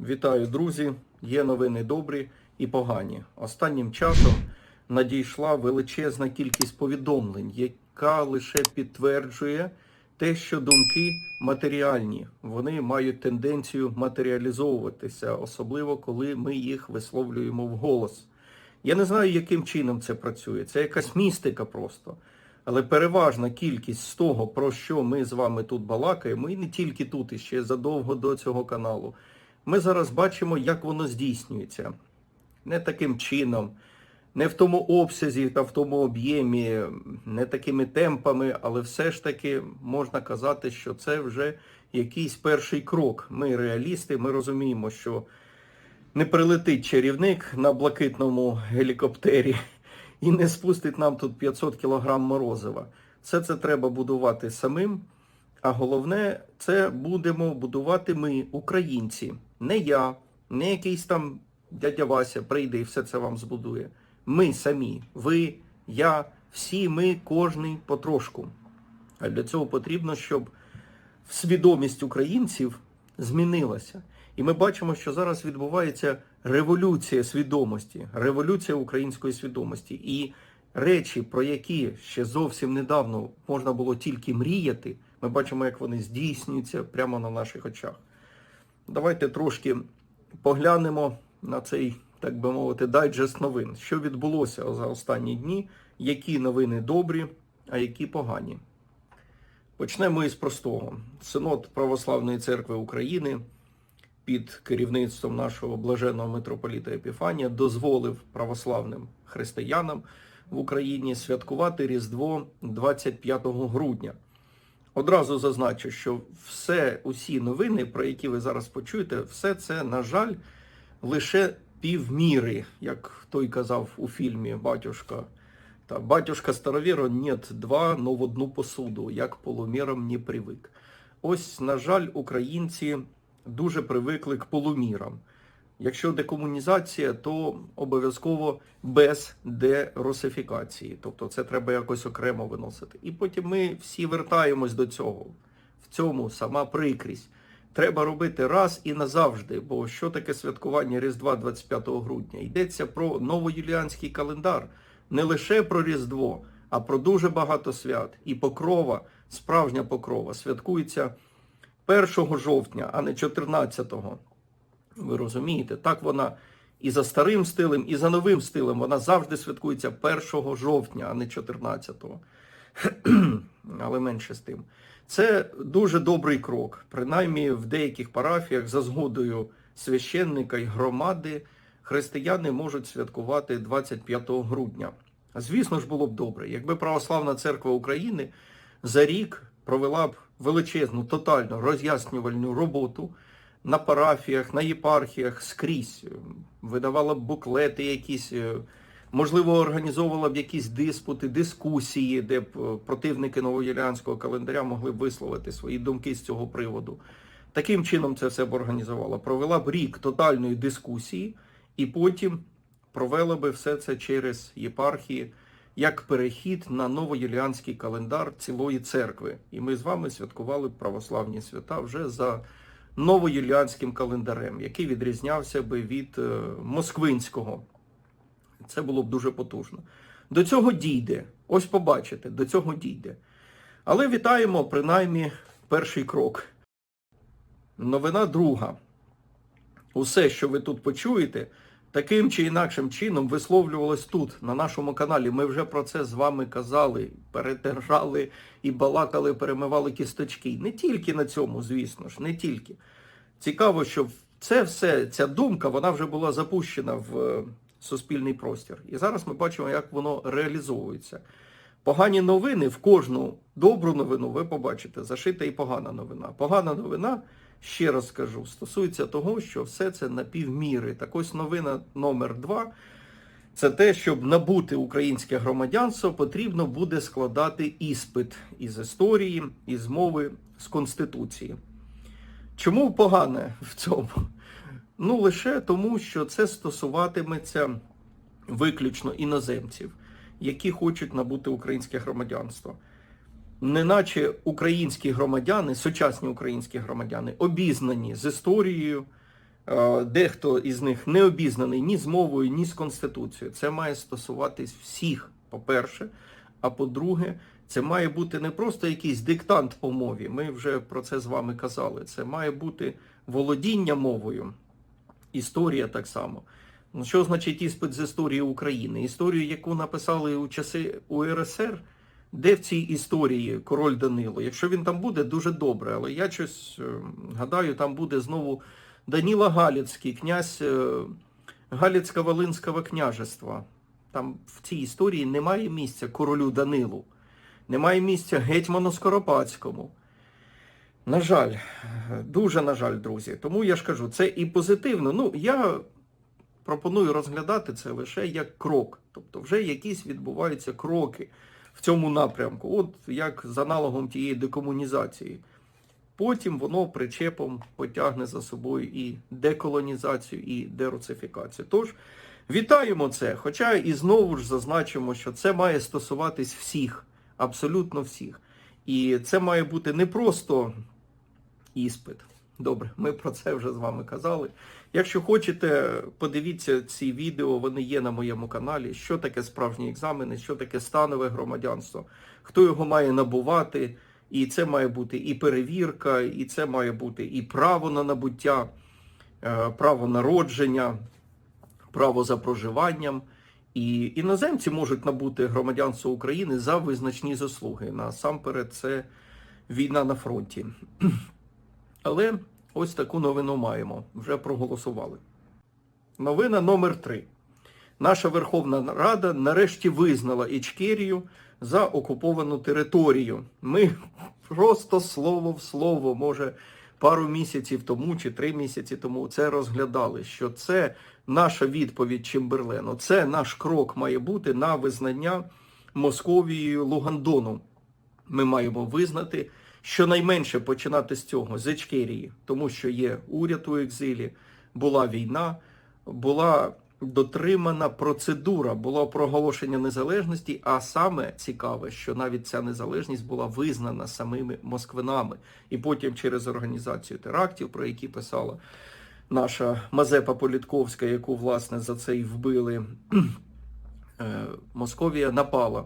Вітаю, друзі! Є новини добрі і погані. Останнім часом надійшла величезна кількість повідомлень, яка лише підтверджує те, що думки матеріальні. Вони мають тенденцію матеріалізовуватися, особливо коли ми їх висловлюємо вголос. Я не знаю, яким чином це працює. Це якась містика просто. Але переважна кількість з того, про що ми з вами тут балакаємо, і не тільки тут, і ще задовго до цього каналу, ми зараз бачимо, як воно здійснюється. Не таким чином, не в тому обсязі та в тому об'ємі, не такими темпами, але все ж таки можна казати, що це вже якийсь перший крок. Ми реалісти, ми розуміємо, що не прилетить чарівник на блакитному гелікоптері і не спустить нам тут 500 кілограм морозива. Все це треба будувати самим. А головне, це будемо будувати ми, українці. Не я, не якийсь там дядя Вася прийде і все це вам збудує. Ми самі, ви, я, всі ми, кожний потрошку. А для цього потрібно, щоб свідомість українців змінилася. І ми бачимо, що зараз відбувається революція свідомості, революція української свідомості. І речі, про які ще зовсім недавно можна було тільки мріяти, ми бачимо, як вони здійснюються прямо на наших очах. Давайте трошки поглянемо на цей, так би мовити, дайджест новин. Що відбулося за останні дні, які новини добрі, а які погані. Почнемо із простого. Синод Православної церкви України під керівництвом нашого блаженного митрополіта Епіфанія дозволив православним християнам в Україні святкувати Різдво 25 грудня. Одразу зазначу, що все, усі новини, про які ви зараз почуєте, все це, на жаль, лише півміри, як той казав у фільмі Батюшка. Та батюшка старовіро, нет два, но в одну посуду, як полумірам не привик. Ось, на жаль, українці дуже привикли к полумірам. Якщо декомунізація, то обов'язково без дерусифікації. Тобто це треба якось окремо виносити. І потім ми всі вертаємось до цього. В цьому сама прикрість. Треба робити раз і назавжди, бо що таке святкування Різдва 25 грудня? Йдеться про новоюліанський календар, не лише про Різдво, а про дуже багато свят. І покрова, справжня покрова, святкується 1 жовтня, а не 14-го. Ви розумієте, так вона і за старим стилем, і за новим стилем вона завжди святкується 1 жовтня, а не 14-го. Але менше з тим. Це дуже добрий крок. Принаймні в деяких парафіях за згодою священника й громади християни можуть святкувати 25 грудня. Звісно ж, було б добре, якби Православна церква України за рік провела б величезну, тотальну роз'яснювальну роботу на парафіях, на єпархіях скрізь, видавала б буклети якісь, е, можливо, організовувала б якісь диспути, дискусії, де б е, противники новоюліанського календаря могли б висловити свої думки з цього приводу. Таким чином це все б організувала. Провела б рік тотальної дискусії і потім провела би все це через єпархії як перехід на новоюліанський календар цілої церкви. І ми з вами святкували православні свята вже за новоюліанським календарем, який відрізнявся би від е, москвинського. Це було б дуже потужно. До цього дійде. Ось побачите, до цього дійде. Але вітаємо принаймні перший крок. Новина друга. Усе, що ви тут почуєте, таким чи інакшим чином висловлювалось тут, на нашому каналі. Ми вже про це з вами казали, перетирали і балакали, перемивали кісточки. Не тільки на цьому, звісно ж, не тільки. Цікаво, що це все, ця думка, вона вже була запущена в е, суспільний простір. І зараз ми бачимо, як воно реалізовується. Погані новини в кожну добру новину ви побачите, зашита і погана новина. Погана новина, ще раз скажу, стосується того, що все це на півміри. Так ось новина номер два. Це те, щоб набути українське громадянство, потрібно буде складати іспит із історії, із мови, з Конституції. Чому погане в цьому? Ну, лише тому, що це стосуватиметься виключно іноземців, які хочуть набути українське громадянство. Неначе українські громадяни, сучасні українські громадяни, обізнані з історією, Е, Дехто із них не обізнаний ні з мовою, ні з конституцією. Це має стосуватись всіх, по-перше. А по-друге, це має бути не просто якийсь диктант по мові. Ми вже про це з вами казали. Це має бути володіння мовою, історія так само. Що значить іспит з історії України? Історію, яку написали у часи УРСР, де в цій історії король Данило? Якщо він там буде, дуже добре. Але я щось е, гадаю, там буде знову Даніла Галіцький, князь е, Галіцько-Волинського княжества. Там в цій історії немає місця королю Данилу, немає місця гетьману Скоропадському. На жаль, дуже на жаль, друзі. Тому я ж кажу, це і позитивно. Ну, я пропоную розглядати це лише як крок. Тобто вже якісь відбуваються кроки в цьому напрямку, от як з аналогом тієї декомунізації. Потім воно причепом потягне за собою і деколонізацію, і деруцифікацію. Тож вітаємо це. Хоча і знову ж зазначимо, що це має стосуватись всіх, абсолютно всіх. І це має бути не просто іспит. Добре, ми про це вже з вами казали. Якщо хочете, подивіться ці відео, вони є на моєму каналі. Що таке справжні екзамени, що таке станове громадянство, хто його має набувати. І це має бути і перевірка, і це має бути і право на набуття, е, право народження, право за проживанням. І іноземці можуть набути громадянство України за визначні заслуги. Насамперед, це війна на фронті. Але ось таку новину маємо. Вже проголосували. Новина номер 3 Наша Верховна Рада нарешті визнала Ічкерію за окуповану територію. Ми просто слово в слово, може, пару місяців тому чи три місяці тому це розглядали, що це наша відповідь Чемберлену. Це наш крок має бути на визнання Московією Лугандону. Ми маємо визнати, щонайменше починати з цього, з Ічкерії, тому що є уряд у екзилі, була війна, була дотримана процедура, було проголошення незалежності, а саме цікаве, що навіть ця незалежність була визнана самими москвинами. І потім через організацію терактів, про які писала наша Мазепа Політковська, яку, власне, за це й вбили, е, Московія напала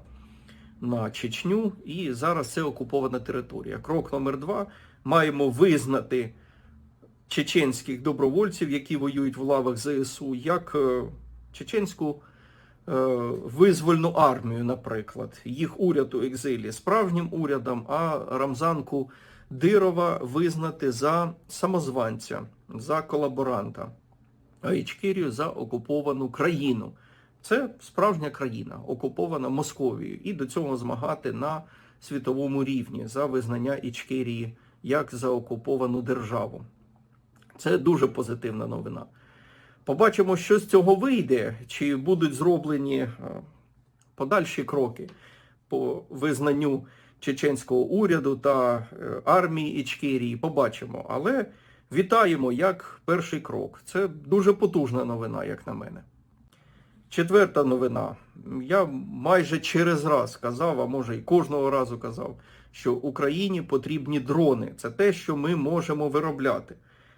на Чечню, і зараз це окупована територія. Крок номер два. Маємо визнати чеченських добровольців, які воюють в лавах ЗСУ, як е, чеченську е, визвольну армію, наприклад, їх уряд у екзилі справжнім урядом, а Рамзанку Дирова визнати за самозванця, за колаборанта, а Ічкірію за окуповану країну. Це справжня країна, окупована Московією, і до цього змагати на світовому рівні за визнання Ічкерії як за окуповану державу. Це дуже позитивна новина. Побачимо, що з цього вийде, чи будуть зроблені е, подальші кроки по визнанню чеченського уряду та е, армії Ічкерії. Побачимо. Але вітаємо як перший крок. Це дуже потужна новина, як на мене. Четверта новина. Я майже через раз казав, а може і кожного разу казав, що Україні потрібні дрони. Це те, що ми можемо виробляти.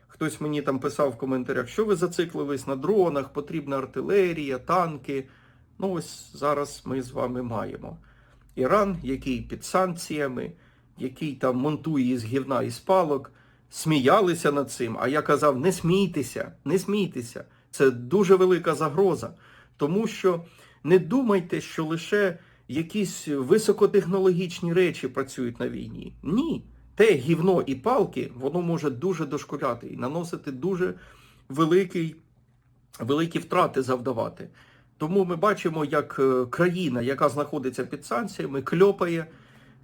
Хтось мені там писав в коментарях, що ви зациклились на дронах, потрібна артилерія, танки. Ну ось зараз ми з вами маємо. Іран, який під санкціями, який там монтує із гівна і спалок, сміялися над цим. А я казав, не смійтеся, не смійтеся. Це дуже велика загроза. Тому що не думайте, що лише якісь високотехнологічні речі працюють на війні. Ні. Те гівно і палки, воно може дуже дошкуляти і наносити дуже великий, великі втрати завдавати. Тому ми бачимо, як е, країна, яка знаходиться під санкціями, кльопає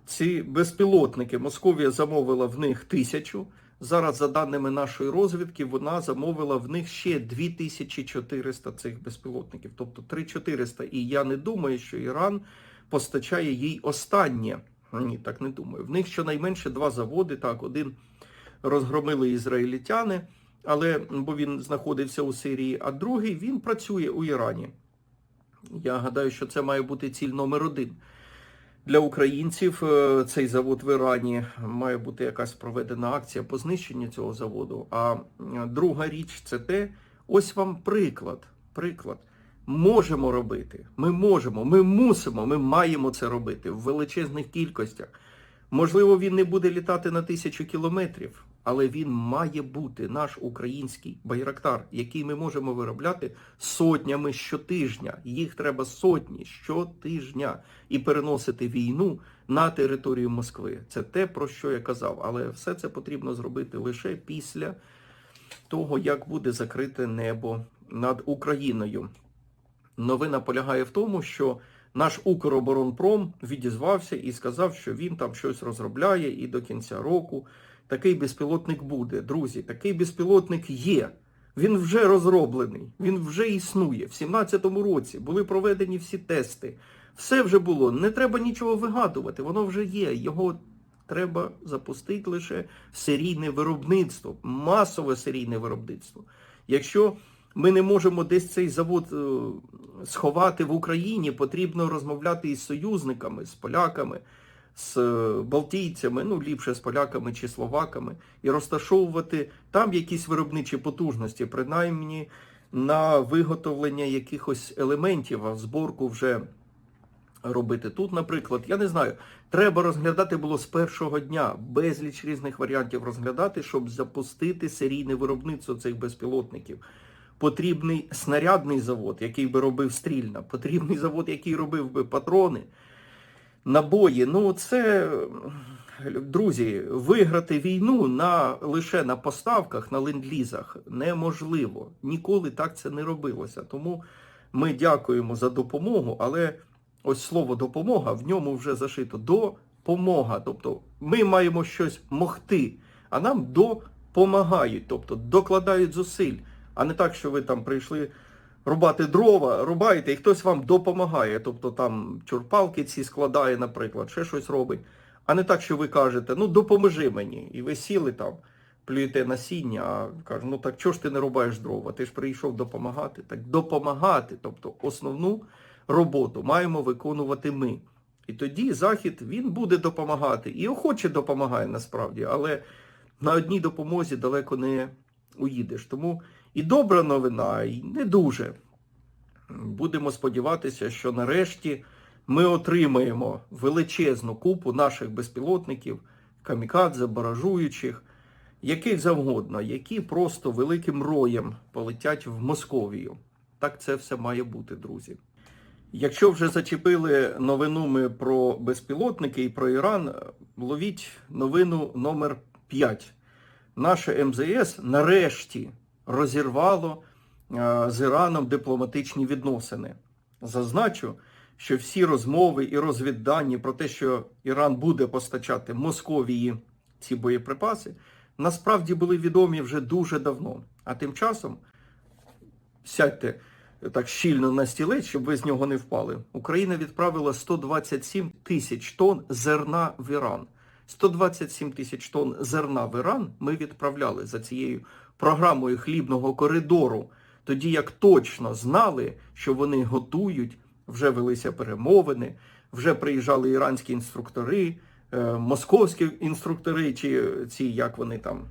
ці безпілотники. Московія замовила в них тисячу. Зараз, за даними нашої розвідки, вона замовила в них ще 2400 цих безпілотників, тобто 3400. І я не думаю, що Іран постачає їй останнє. Ні, так не думаю. В них щонайменше два заводи. Так, один розгромили ізраїльтяни, але бо він знаходився у Сирії, а другий він працює у Ірані. Я гадаю, що це має бути ціль номер один. Для українців е, цей завод в Ірані. Має бути якась проведена акція по знищенню цього заводу. А друга річ це те, ось вам приклад. Приклад. Можемо робити. Ми можемо, ми мусимо, ми маємо це робити в величезних кількостях. Можливо, він не буде літати на тисячу кілометрів, але він має бути наш український байрактар, який ми можемо виробляти сотнями щотижня. Їх треба сотні щотижня і переносити війну на територію Москви. Це те, про що я казав. Але все це потрібно зробити лише після того, як буде закрите небо над Україною. Новина полягає в тому, що наш Укроборонпром відізвався і сказав, що він там щось розробляє, і до кінця року такий безпілотник буде. Друзі, такий безпілотник є. Він вже розроблений, він вже існує. В 17-му році були проведені всі тести. Все вже було. Не треба нічого вигадувати, воно вже є. Його треба запустити лише серійне виробництво, масове серійне виробництво. Якщо ми не можемо десь цей завод е, сховати в Україні, потрібно розмовляти із союзниками, з поляками, з е, балтійцями, ну ліпше з поляками чи словаками, і розташовувати там якісь виробничі потужності, принаймні на виготовлення якихось елементів, а зборку вже робити тут, наприклад, я не знаю, треба розглядати було з першого дня безліч різних варіантів розглядати, щоб запустити серійне виробництво цих безпілотників. Потрібний снарядний завод, який би робив стрільна, потрібний завод, який робив би патрони, набої. Ну, це, друзі, виграти війну на, лише на поставках, на ленд-лізах неможливо. Ніколи так це не робилося. Тому ми дякуємо за допомогу, але ось слово допомога в ньому вже зашито допомога. Тобто ми маємо щось могти, а нам допомагають, тобто докладають зусиль, а не так, що ви там прийшли рубати дрова, рубаєте, і хтось вам допомагає. Тобто там чурпалки ці складає, наприклад, ще щось робить. А не так, що ви кажете, ну допоможи мені. І ви сіли там, плюєте насіння, а кажуть, ну так чого ж ти не рубаєш дрова? Ти ж прийшов допомагати. Так допомагати, тобто основну роботу маємо виконувати ми. І тоді Захід він буде допомагати. І охоче допомагає насправді, але на одній допомозі далеко не уїдеш. Тому і добра новина, і не дуже. Будемо сподіватися, що нарешті ми отримаємо величезну купу наших безпілотників, камікадзе, баражуючих, яких завгодно, які просто великим роєм полетять в Московію. Так це все має бути, друзі. Якщо вже зачепили новину ми про безпілотники і про Іран, ловіть новину номер 5. Наше МЗС нарешті розірвало е, з Іраном дипломатичні відносини. Зазначу, що всі розмови і розвіддані про те, що Іран буде постачати Московії ці боєприпаси, насправді були відомі вже дуже давно. А тим часом сядьте так щільно на стілець, щоб ви з нього не впали. Україна відправила 127 тисяч тонн зерна в Іран. 127 тисяч тонн зерна в Іран ми відправляли за цією програмою хлібного коридору, тоді як точно знали, що вони готують, вже велися перемовини, вже приїжджали іранські інструктори, е, московські інструктори, чи ці, як вони там,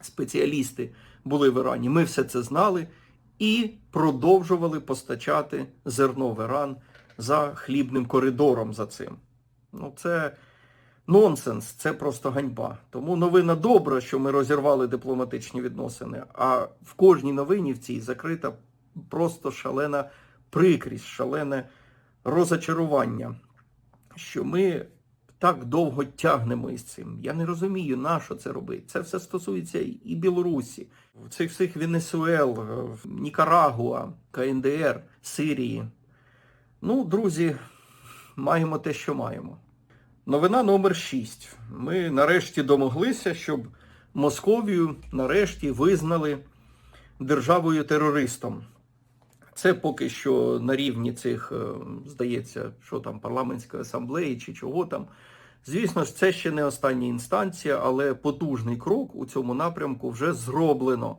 спеціалісти були в Ірані. Ми все це знали і продовжували постачати зерно в Іран за хлібним коридором за цим. Ну, це нонсенс, це просто ганьба. Тому новина добра, що ми розірвали дипломатичні відносини, а в кожній новині в цій закрита просто шалена прикрість, шалене розочарування, що ми так довго тягнемо із цим. Я не розумію, на що це робити. Це все стосується і Білорусі, цих всіх Венесуел, Нікарагуа, КНДР, Сирії. Ну, друзі, маємо те, що маємо. Новина номер 6. Ми нарешті домоглися, щоб Московію нарешті визнали державою терористом. Це поки що на рівні цих, е, здається, що там парламентської асамблеї чи чого там. Звісно ж, це ще не остання інстанція, але потужний крок у цьому напрямку вже зроблено.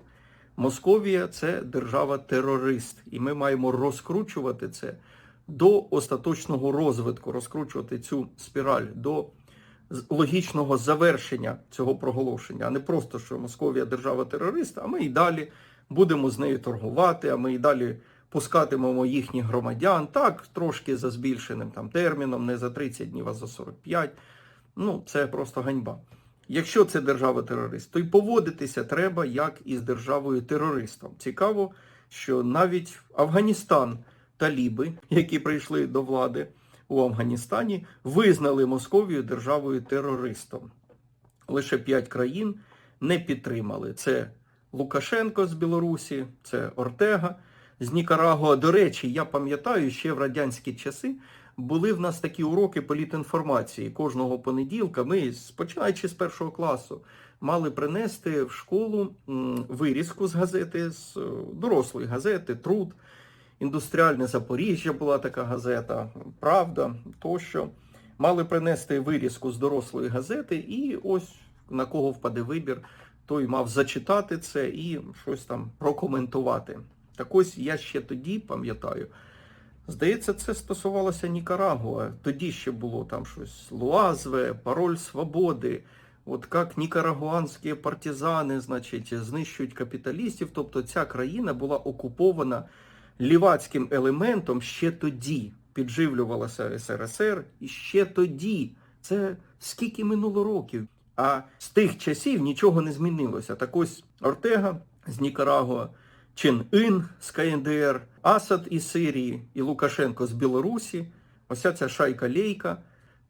Московія це держава-терорист, і ми маємо розкручувати це до остаточного розвитку, розкручувати цю спіраль до логічного завершення цього проголошення, а не просто, що Московія держава терорист, а ми і далі будемо з нею торгувати, а ми і далі пускатимемо їхніх громадян, так, трошки за збільшеним там терміном, не за 30 днів, а за 45. Ну, це просто ганьба. Якщо це держава-терорист, то й поводитися треба як із державою-терористом. Цікаво, що навіть Афганістан, таліби, які прийшли до влади у Афганістані, визнали Московію державою-терористом. Лише п'ять країн не підтримали. Це Лукашенко з Білорусі, це Ортега з Нікарагуа. До речі, я пам'ятаю, ще в радянські часи були в нас такі уроки політінформації. Кожного понеділка ми, починаючи з першого класу, мали принести в школу вирізку з газети, з е, дорослої газети, труд. Індустріальне Запоріжжя була така газета, Правда тощо. Мали принести вирізку з дорослої газети, і ось на кого впаде вибір, той мав зачитати це і щось там прокоментувати. Так ось я ще тоді пам'ятаю. Здається, це стосувалося Нікарагуа. Тоді ще було там щось Луазве, пароль свободи. От як нікарагуанські партизани, значить, знищують капіталістів. Тобто ця країна була окупована лівацьким елементом ще тоді. Підживлювалася СРСР і ще тоді. Це скільки минуло років. А з тих часів нічого не змінилося. Так ось Ортега з Нікарагуа, Чен Ін з КНДР, Асад із Сирії і Лукашенко з Білорусі, ося ця шайка Лейка.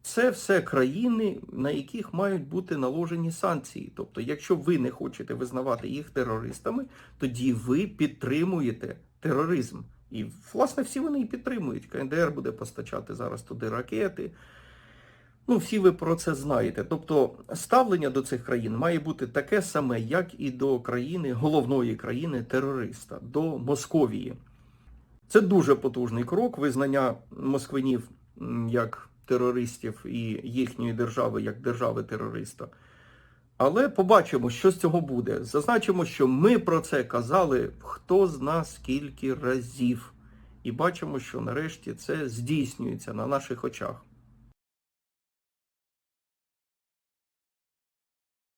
Це все країни, на яких мають бути наложені санкції. Тобто, якщо ви не хочете визнавати їх терористами, тоді ви підтримуєте тероризм. І, власне, всі вони і підтримують. КНДР буде постачати зараз туди ракети. Ну, всі ви про це знаєте. Тобто ставлення до цих країн має бути таке саме, як і до країни, головної країни терориста, до Московії. Це дуже потужний крок визнання москвинів як терористів і їхньої держави як держави терориста. Але побачимо, що з цього буде. Зазначимо, що ми про це казали хто з нас скільки разів. І бачимо, що нарешті це здійснюється на наших очах.